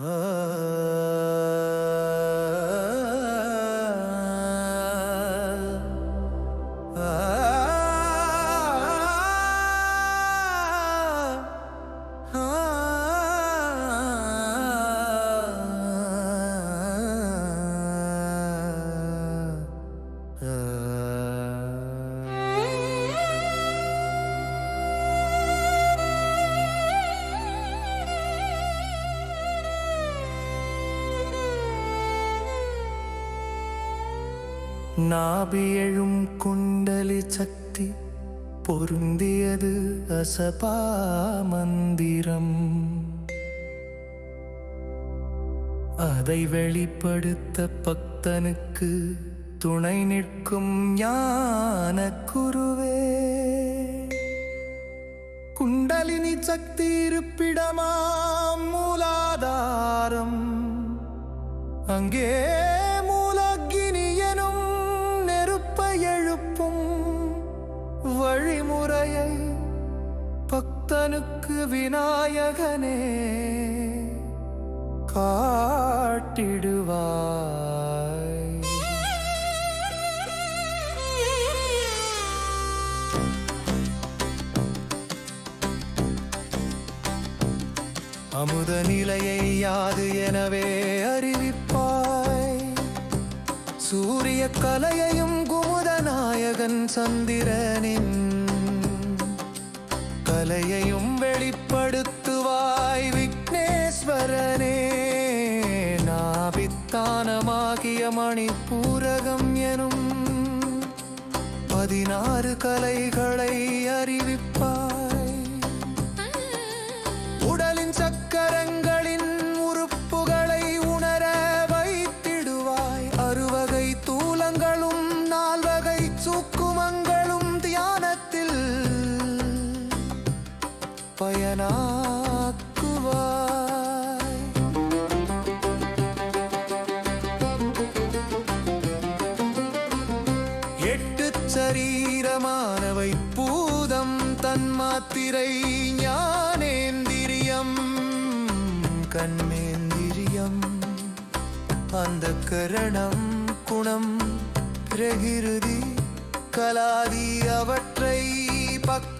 Oh. நாபியழும் குண்டலி சக்தி பொருந்தியது அசபா மந்திரம். அதை வெளிப்படுத்த பக்தனுக்கு துணை நிற்கும் ஞான குருவே. குண்டலினி சக்தி இருப்பிடமாம் மூலாதாரம். அங்கே பக்தனுக்கு விநாயகனே காட்டிடுவாய். அமுத நிலையை யாது எனவே அறிவிப்பாய். சூரிய கலையையும் குமுத நாயகன் சந்திரனின் கலையையும் வெளிப்படுத்துவாய் விக்னேஸ்வரனே. நாபித்தானமாகிய மணிப்பூரகம் எனும் பதினாறு கலைகளை அறிவிப்பார் சரீரமானவை பூதம் தன்மாத்திரை ஞானேந்திரியம் கண்ணேந்திரியம் அந்த கரணம் குணம் பிரகிருதி கலாதி அவற்றை பக்க